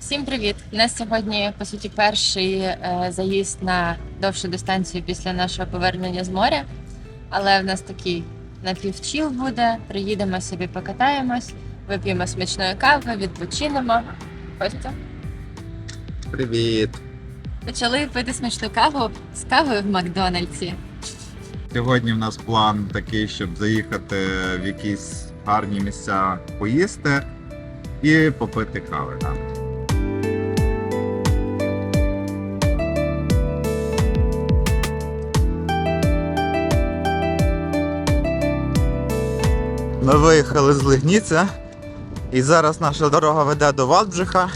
Всім привіт! У нас сьогодні по суті перший е, заїзд на довшу дистанцію після нашого повернення з моря. Але в нас такий напівчіл буде. Приїдемо собі, покатаємось, вип'ємо смачної кави, відпочинемо. Костя, Привіт! почали пити смачну каву з кавою в Макдональдсі. Сьогодні в нас план такий, щоб заїхати в якісь гарні місця поїсти і попити кави. там. Ми виїхали з Лигніця, і зараз наша дорога веде до Валбжиха.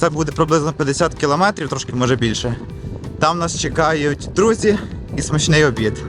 Це буде приблизно 50 кілометрів, трошки може більше. Там нас чекають друзі і смачний обід.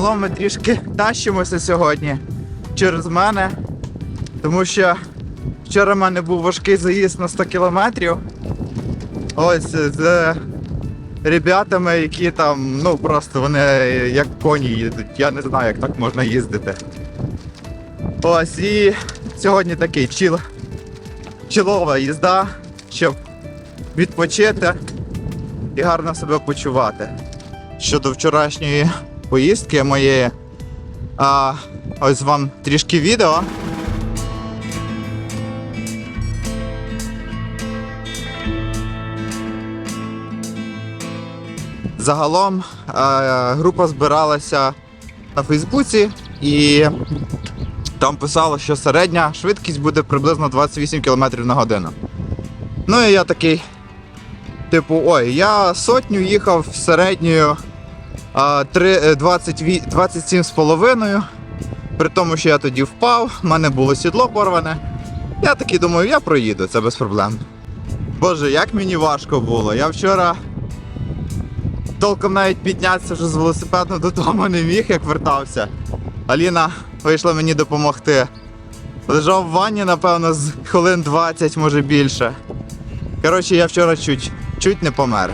Загалом ми трішки тащимося сьогодні через мене, тому що вчора в мене був важкий заїзд на 100 кілометрів. Ось з ребятами, які там, ну просто вони як коні їздять. Я не знаю, як так можна їздити. Ось і сьогодні такий чіл, чілова їзда, щоб відпочити і гарно себе почувати. Щодо вчорашньої поїздки моєї. А, ось вам трішки відео. Загалом е, група збиралася на Фейсбуці і там писало, що середня швидкість буде приблизно 28 км на годину. Ну і я такий, типу, ой, я сотню їхав середньою а, три- е, 20 ві- 27 з половиною. При тому, що я тоді впав, в мене було сідло порване. Я такий думаю, я проїду, це без проблем. Боже, як мені важко було. Я вчора толком навіть піднятися вже з велосипеду додому не міг, як вертався. Аліна вийшла мені допомогти. Лежав в ванні, напевно, з хвилин 20, може більше. Коротше, я вчора чуть, чуть не помер.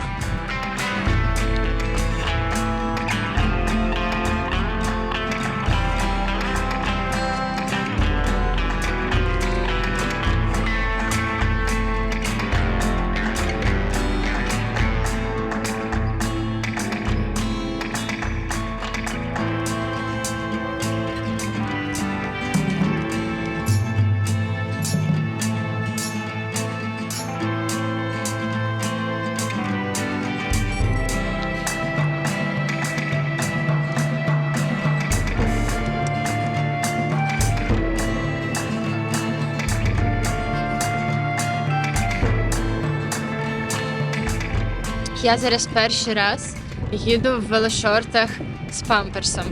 Я зараз перший раз їду в велошортах з памперсом.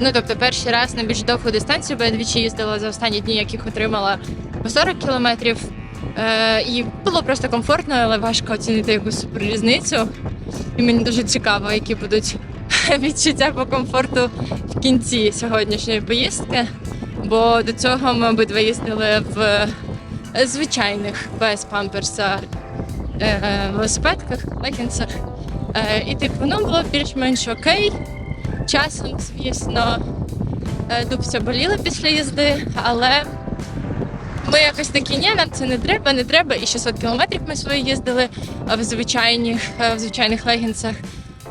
Ну тобто, перший раз на більш довгу дистанцію, бо я двічі їздила за останні дні, яких отримала по 40 кілометрів. Е, і було просто комфортно, але важко оцінити якусь суперрізницю. І мені дуже цікаво, які будуть відчуття по комфорту в кінці сьогоднішньої поїздки. Бо до цього ми обидва їздили в звичайних без памперса е, велосипедках, легінсах. Е, і типу, ну було більш-менш окей. Часом, звісно, е, дубця боліла після їзди, але ми якось такі, ні, нам це не треба, не треба. І 600 кілометрів ми свої їздили е, в звичайних, е, в звичайних легінсах.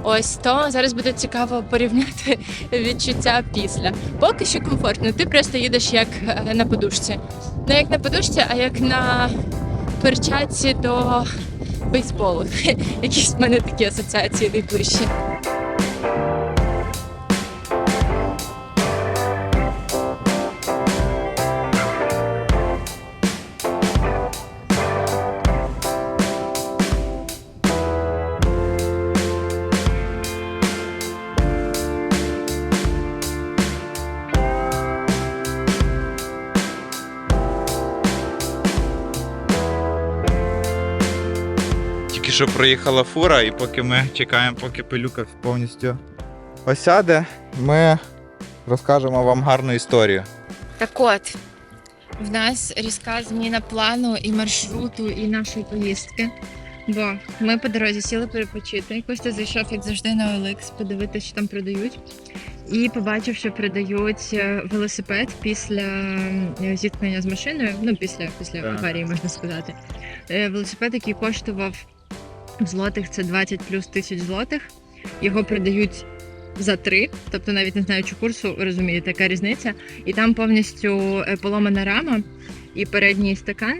Ось то зараз буде цікаво порівняти відчуття після. Поки що комфортно. Ти просто їдеш як е, на подушці. Не як на подушці, а як на перчатці до бейсболу. Якісь в мене такі асоціації найближчі. Що проїхала фура, і поки ми чекаємо, поки пилюка повністю осяде, ми розкажемо вам гарну історію. Так от, в нас різка зміна плану і маршруту, і нашої поїздки. Бо ми по дорозі сіли перепочити. Костя зайшов, як завжди, на OLX, подивитися, що там продають. І побачив, що продають е, велосипед після е, зіткнення з машиною. Ну, після, після аварії, можна сказати. Е, Велосипед, який коштував злотих, це 20 плюс тисяч злотих. Його продають за три, тобто навіть не знаючи курсу, розумієте, яка різниця. І там повністю е, поломана рама і передній стакан,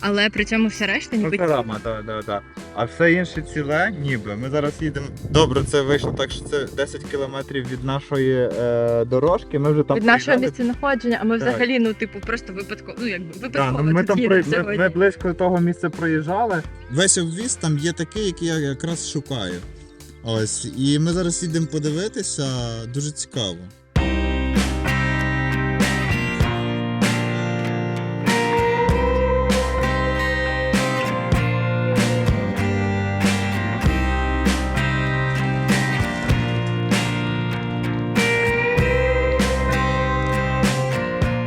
але при цьому все решта ніби Програма, так, так, так. А все інше ціле, ніби. Ми зараз їдемо. Добре, це вийшло так, що це 10 кілометрів від нашої е, дорожки. Ми вже там від нашого приїжджали. місця а ми Так. взагалі, ну, типу, просто випадково, ну якби Да, випадково. ну, ми тут там їдемо при... ми, сьогодні. ми близько того місця проїжджали. Весь обвіз там є такий, який я якраз шукаю. Ось. І ми зараз їдемо подивитися. Дуже цікаво.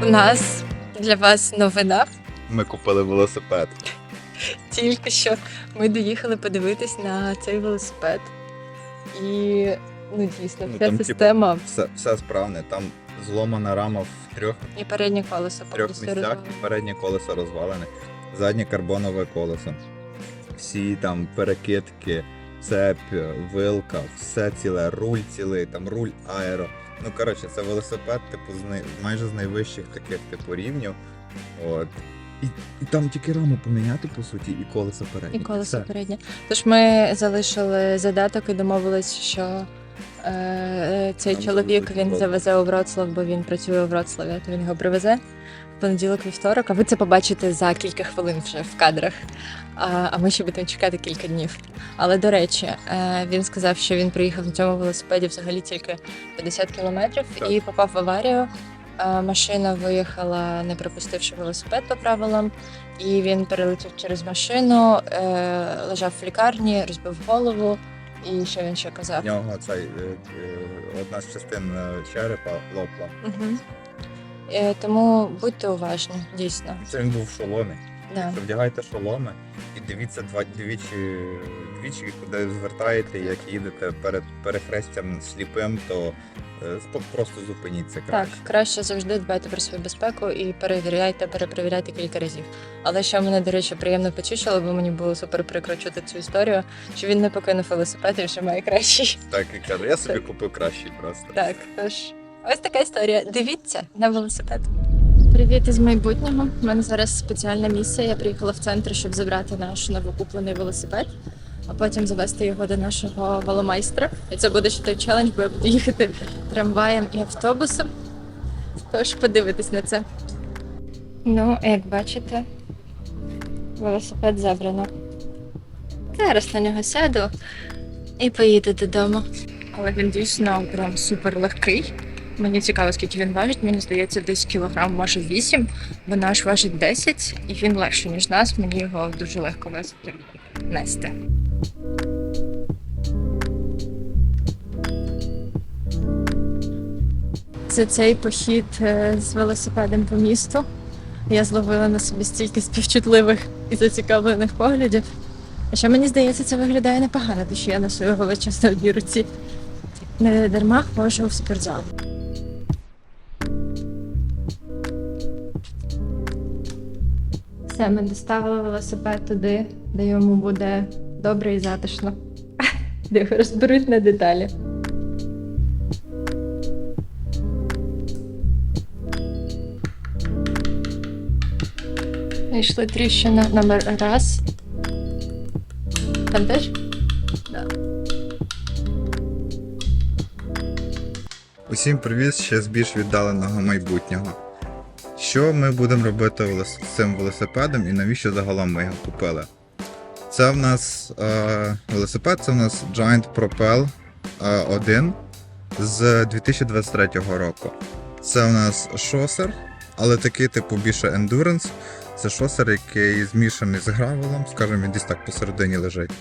У нас для вас новина. Ми купили велосипед. Тільки що ми доїхали подивитись на цей велосипед. І ну дійсно, Ну, вся там, типу, система Все, все справне. Там зломана рама в трьох, і переднє колесо трьох місцях, розвалено. і переднє колесо розвалене, заднє карбонове колесо. Всі там перекидки, цепь, вилка, все ціле, руль цілий, там руль аеро. Ну коротше, це велосипед, типу, з най... майже з найвищих таких типу рівнів. От. І, і там тільки раму поміняти, по суті, і колесо переднє. І колесо Все. переднє. Тож ми залишили задаток і домовились, що е, цей Нам чоловік завезуть він завезе у Вроцлав, бо він працює у Вроцлаві, то він його привезе понеділок вівторок, а ви це побачите за кілька хвилин вже в кадрах. А, ми ще будемо чекати кілька днів. Але до речі, е, він сказав, що він приїхав на цьому велосипеді взагалі тільки 50 кілометрів і попав в аварію. Е, Машина виїхала, не пропустивши велосипед по правилам, і він перелетів через машину, е, лежав в лікарні, розбив голову. І що він ще казав? В нього цей, одна з частин черепа лопла. Угу. Е, тому будьте уважні, дійсно. Це він був в шоломі. Да. Вдягайте шоломи і дивіться два двічі, двічі, куди звертаєте, як їдете перед перехрестям сліпим, то е, спо- просто зупиніться Так, краще. краще завжди дбайте про свою безпеку і перевіряйте, перепровіряйте кілька разів. Але що мене, до речі, приємно потішило, бо мені було супер прикро чути цю історію, що він не покинув велосипед і вже має кращий. Так і кажу, я собі купив кращий просто. Так, тож ось така історія. Дивіться на велосипед. Привіт із майбутнього. У мене зараз спеціальна місія. Я приїхала в центр, щоб забрати наш новокуплений велосипед, а потім завести його до нашого веломайстра. І це буде ще той челендж, бо я буду їхати трамваєм і автобусом. Тож подивитись на це. Ну, як бачите, велосипед забрано. Зараз на нього сяду і поїду додому. Але він дійсно прям супер легкий. Мені цікаво, скільки він важить. Мені здається, десь кілограм, може 8, бо наш важить 10, і він легший, ніж нас. Мені його дуже легко вести нести. Це цей похід е, з велосипедом по місту. Я зловила на собі стільки співчутливих і зацікавлених поглядів. А що мені здається, це виглядає непогано, тому що я ношу його час на одній руці. Не дарма ходжу в спортзал. Все, ми доставили велосипед туди, де йому буде добре і затишно. Де розберуть на деталі. Знайшли тріщина номер раз. там теж? Усім привіт ще з більш віддаленого майбутнього. Що ми будемо робити з цим велосипедом і навіщо загалом ми його купили? Це в нас е, велосипед, це в нас Giant Propel е, 1 з 2023 року. Це в нас шосер, але такий типу більше endurance. Це шосер, який змішаний з гравелом, скажімо, він десь так посередині лежить.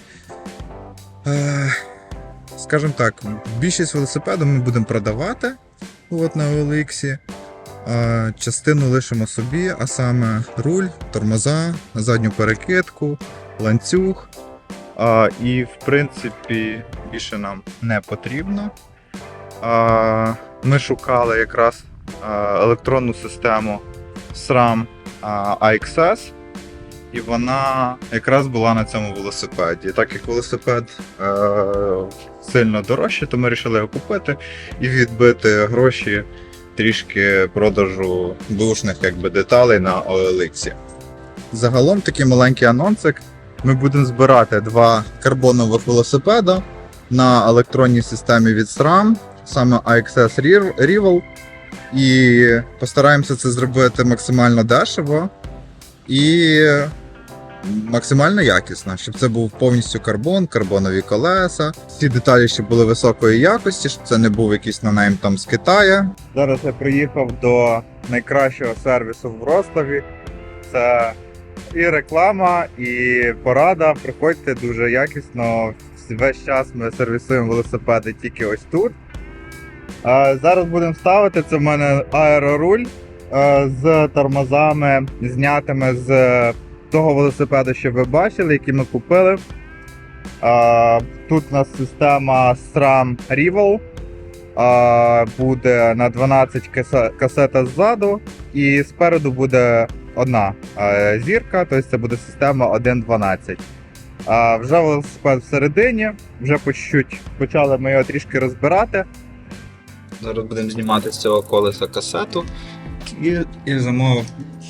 Е, скажімо так, більшість велосипедів ми будемо продавати от на OLX. Частину лишимо собі, а саме руль, тормоза, задню перекидку, ланцюг. А, і в принципі більше нам не потрібно. А, ми шукали якраз електронну систему SRAM а, AXS. І вона якраз була на цьому велосипеді. Так як велосипед е, сильно дорожчий, то ми вирішили його купити і відбити гроші трішки продажу душних якби, деталей на OLX. Загалом такий маленький анонсик. Ми будемо збирати два карбонових велосипеда на електронній системі від SRAM, саме AXS Rival. І постараємося це зробити максимально дешево і максимально якісно, щоб це був повністю карбон, карбонові колеса. Всі деталі щоб були високої якості, щоб це не був якийсь нанайм там з Китаю. Зараз я приїхав до найкращого сервісу в Ростові. Це і реклама, і порада. Приходьте дуже якісно. Весь час ми сервісуємо велосипеди тільки ось тут. Зараз будемо ставити. Це в мене аероруль з тормозами, знятими з того велосипеда, що ви бачили, який ми купили. Тут у нас система SRAM Rival. Буде на 12 каса- касета ззаду, і спереду буде одна зірка, тобто це буде система 1.12. А вже велосипед всередині, вже по почали ми його трішки розбирати. Зараз будемо знімати з цього колеса касету. І, і замовив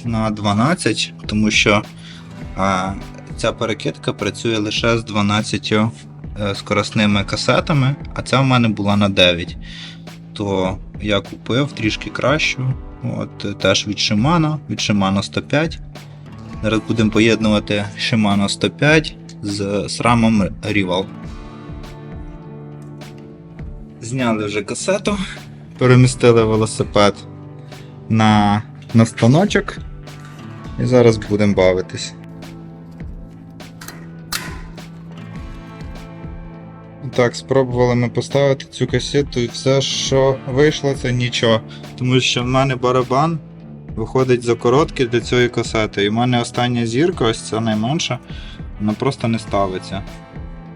на 12, тому що а, ця перекидка працює лише з 12 е, скоростними касетами, а ця в мене була на 9. То я купив трішки кращу. От, теж від Shimano, від Shimano 105. Зараз будемо поєднувати Shimano 105 з SRAM Rival. Зняли вже касету, перемістили велосипед на, на станочок. І зараз будемо бавитись. Так, спробували ми поставити цю касету і все, що вийшло, це нічого. Тому що в мене барабан виходить за короткий для цієї касети. І в мене остання зірка, ось ця найменша, вона просто не ставиться.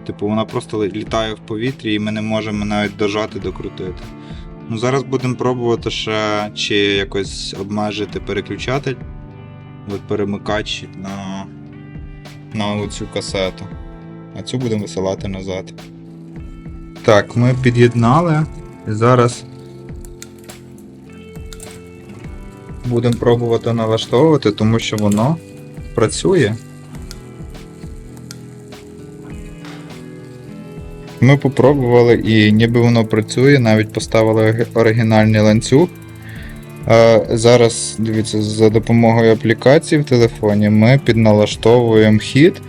Типу, вона просто літає в повітрі і ми не можемо навіть дожати, докрутити. Ну, зараз будемо пробувати ще чи якось обмежити переключатель, от перемикач на, на цю касету. А цю будемо висилати назад. Так, ми під'єднали. Зараз будемо пробувати налаштовувати, тому що воно працює. Ми попробували і ніби воно працює, навіть поставили оригінальний ланцюг. Зараз, дивіться, за допомогою аплікації в телефоні ми підналаштовуємо хід.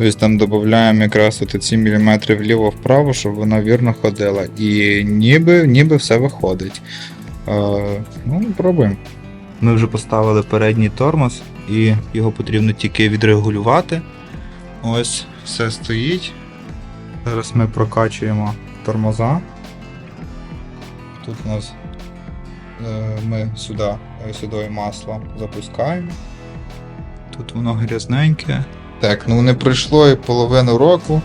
Тобто там додаємо якраз от ці міліметри вліво-вправо, щоб вона вірно ходила. І ніби, ніби все виходить. А, ну, пробуємо. Ми вже поставили передній тормоз, і його потрібно тільки відрегулювати. Ось все стоїть. Зараз ми прокачуємо тормоза. Тут у нас е, ми сюди, е, сюди масло запускаємо. Тут воно грязненьке. Так, ну не пройшло і половину року.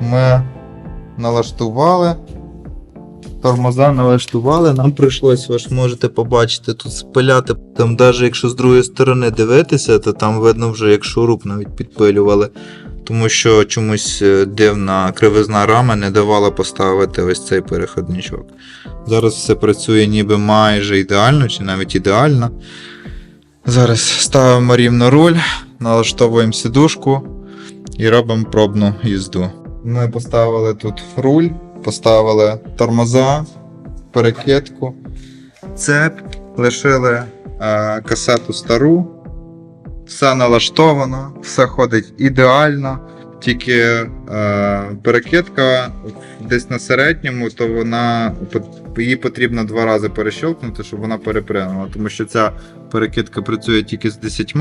Ми налаштували. Тормоза налаштували, нам прийшлось, ви ж можете побачити, тут спиляти. Там навіть якщо з другої сторони дивитися, то там видно вже як шуруп навіть підпилювали. Тому що чомусь е, дивна кривизна рама не давала поставити ось цей переходничок. Зараз все працює ніби майже ідеально, чи навіть ідеально. Зараз ставимо рівно руль, налаштовуємо сідушку і робимо пробну їзду. Ми поставили тут руль, поставили тормоза, перекидку, цеп, лишили е, касету стару. Все налаштовано, все ходить ідеально. Тільки е, перекидка десь на середньому, то вона її потрібно два рази перещелкнути, щоб вона перепрянула. Тому що ця перекидка працює тільки з 10,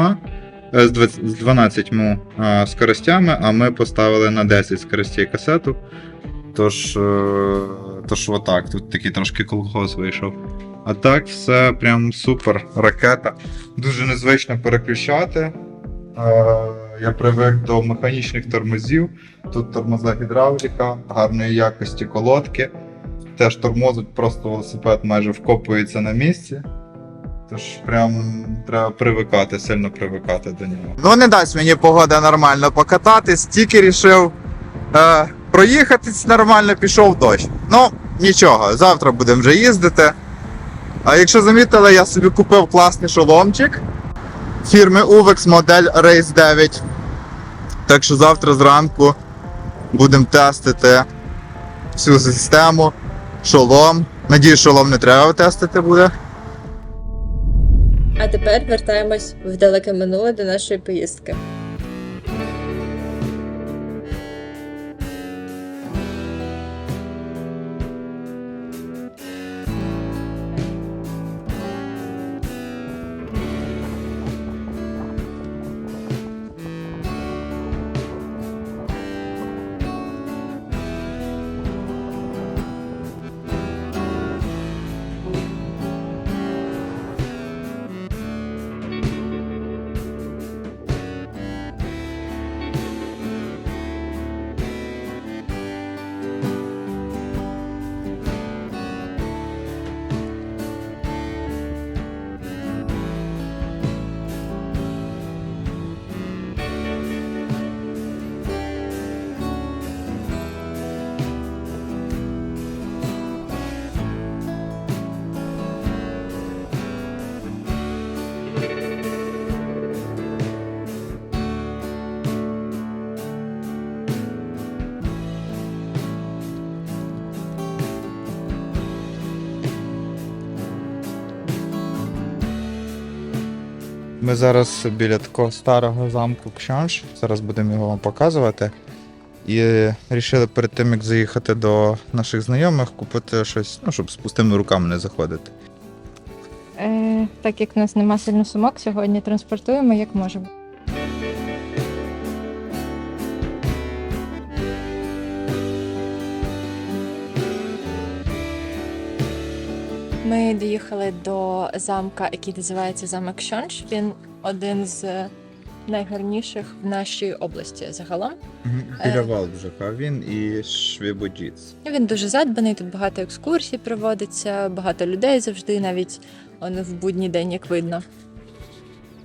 е, з 20 з 12 е, скоростями, а ми поставили на 10 скоростей касету. Тож, е, тож отак, тут такий трошки колхоз вийшов. А так, все прям супер ракета. Дуже незвично переключати. Е, Я привик до механічних тормозів. Тут тормоза гідравліка, гарної якості колодки. Теж тормозить, просто велосипед майже вкопується на місці. Тож прям треба привикати, сильно привикати до нього. Ну не дасть мені погода нормально покататись, тільки рішив е, проїхатись нормально, пішов дощ. Ну, нічого, завтра будемо вже їздити. А якщо замітили, я собі купив класний шоломчик фірми Uvex модель Race 9. Так що завтра зранку будемо тестити всю систему, шолом. Надію, шолом не треба тестити буде. А тепер вертаємось в далеке минуле до нашої поїздки. Ми зараз біля такого старого замку Кшанш. Зараз будемо його вам показувати. І вирішили перед тим, як заїхати до наших знайомих, купити щось, ну, щоб з пустими руками не заходити. Е, так як в нас нема сильно сумок, сьогодні транспортуємо як можемо. Ми доїхали до замка, який називається замок Шонш. Він один з найгарніших в нашій області загалом. Біля Е. Валбжака він і Швибоджіц. Він дуже задбаний, тут багато екскурсій проводиться, багато людей завжди, навіть он в будній день, як видно.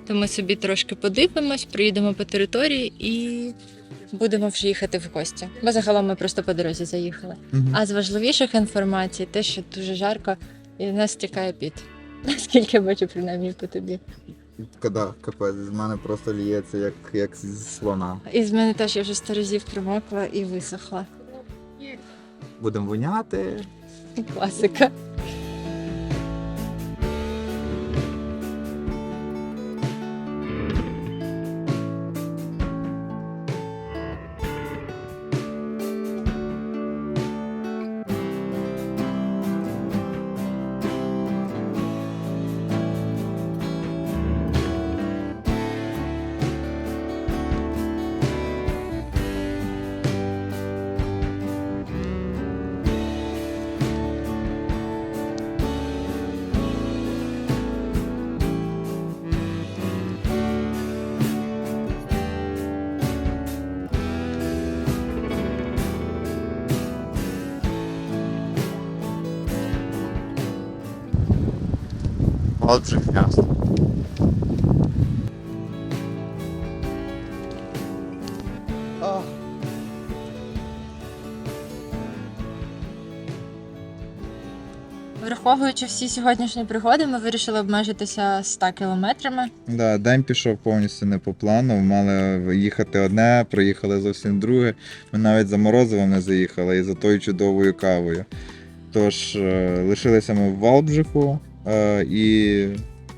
То ми собі трошки подивимось, приїдемо по території і будемо вже їхати в гості. Бо загалом ми просто по дорозі заїхали. А з важливіших інформацій, те, що дуже жарко, і в нас стікає піт. Наскільки я бачу, принаймні по тобі. Кода, капець, з мене просто ліється, як, як з слона. І з мене теж я вже сто разів промокла і висохла. Будемо воняти. Класика. Валбжик м'ясо. Враховуючи всі сьогоднішні пригоди, ми вирішили обмежитися 100 кілометрами. Да, день пішов повністю не по плану. Мали їхати одне, проїхали зовсім друге. Ми навіть за морозивом не заїхали і за тою чудовою кавою. Тож е, лишилися ми в Валбжику е, і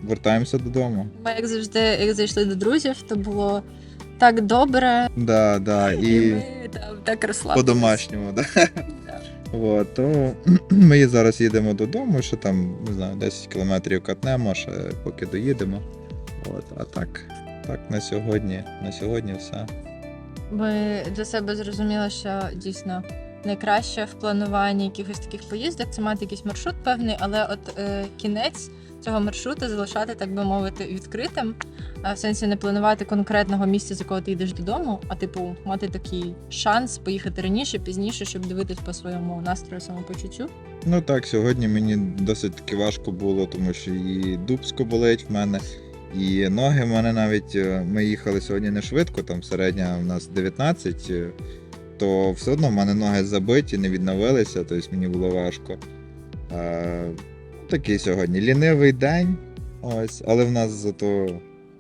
вертаємося додому. Ми, як завжди, як зайшли до друзів, то було так добре, Да, да, і і ми там так розслабилися. по-домашньому. Да. От, то ми зараз їдемо додому, що там, не знаю, 10 кілометрів катнемо, ще поки доїдемо. От, а так, так, на сьогодні, на сьогодні все. Ми для себе зрозуміли, що дійсно найкраще в плануванні якихось таких поїздок це мати якийсь маршрут певний, але от е, кінець цього маршруту залишати, так би мовити, відкритим. А в сенсі не планувати конкретного місця, з якого ти йдеш додому, а типу мати такий шанс поїхати раніше, пізніше, щоб дивитись по своєму настрою, самопочуттю. Ну так, сьогодні мені досить таки важко було, тому що і дубсько болить в мене, і ноги в мене навіть. е, Ми їхали сьогодні не швидко, там середня в нас 19, е, то все одно в мене ноги забиті, не відновилися, тобто мені було важко. Е, такий сьогодні лінивий день. Ось, але в нас зато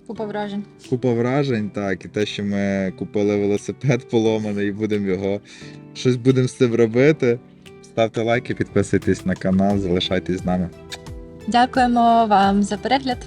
Купа вражень. купа вражень, так, і те, що ми купили велосипед поломаний і будемо його щось будемо з цим робити. Ставте лайки, підписуйтесь на канал, залишайтесь з нами. Дякуємо вам за перегляд.